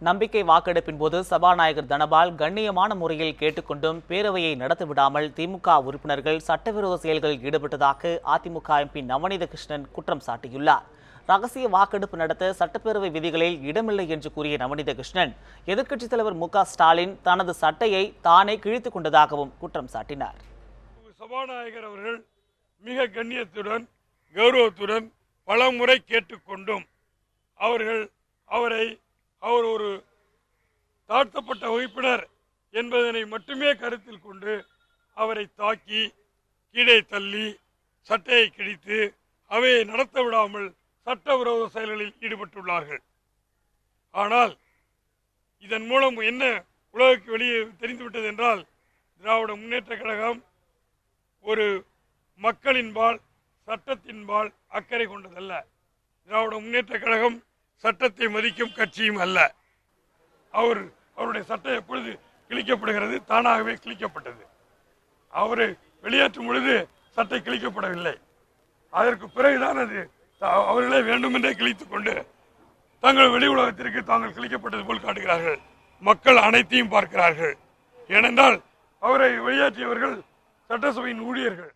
நம்பிக்கை வாக்கெடுப்பின் போது சபாநாயகர் தனபால் கண்ணியமான முறையில் கேட்டுக்கொண்டும் பேரவையை நடத்திவிடாமல் திமுக உறுப்பினர்கள் சட்டவிரோத செயல்களில் ஈடுபட்டதாக அதிமுக எம்பி நவநீத கிருஷ்ணன் குற்றம் சாட்டியுள்ளார். ரகசிய வாக்கெடுப்பு நடத்த சட்டப்பேரவை விதிகளில் இடமில்லை என்று கூறிய நவநீத கிருஷ்ணன் எதிர்க்கட்சித் தலைவர் மு ஸ்டாலின் தனது சட்டையை தானே கிழித்துக் கொண்டதாகவும் குற்றம் சாட்டினார். சபாநாயகர் அவர்கள் மிக கண்ணியத்துடன் கௌரவத்துடன் பலமுறை கேட்டுக்கொண்டும் அவர்கள் அவரை அவர் ஒரு தாழ்த்தப்பட்ட உறுப்பினர் என்பதனை மட்டுமே கருத்தில் கொண்டு அவரை தாக்கி கீழே தள்ளி சட்டையை கிழித்து அவையை நடத்த விடாமல் சட்டவிரோத செயல்களில் ஈடுபட்டுள்ளார்கள். ஆனால் இதன் மூலம் என்ன உலகுக்கு வெளியே தெரிந்துவிட்டது என்றால் திராவிட முன்னேற்ற கழகம் ஒரு மக்களின்பால் சட்டத்தின்பால் அக்கறை கொண்டதல்ல. திராவிட முன்னேற்ற கழகம் சட்டத்தை மதிக்கும் கட்சியும் அல்ல. அவர் அவருடைய சட்டம் எப்பொழுது கிழிக்கப்படுகிறது தானாகவே கிழிக்கப்பட்டது. அவரை வெளியேற்றும் பொழுது சட்டை கிழிக்கப்படவில்லை. அதற்கு பிறகுதான் அது அவர்களே வேண்டுமென்றே கிழித்துக் கொண்டு தங்கள் வெளி உலகத்திற்கு தாங்கள் கிழிக்கப்பட்டது போல் காட்டுகிறார்கள். மக்கள் அனைத்தையும் பார்க்கிறார்கள். ஏனென்றால் அவரை வெளியேற்றியவர்கள் சட்டசபையின் ஊழியர்கள்.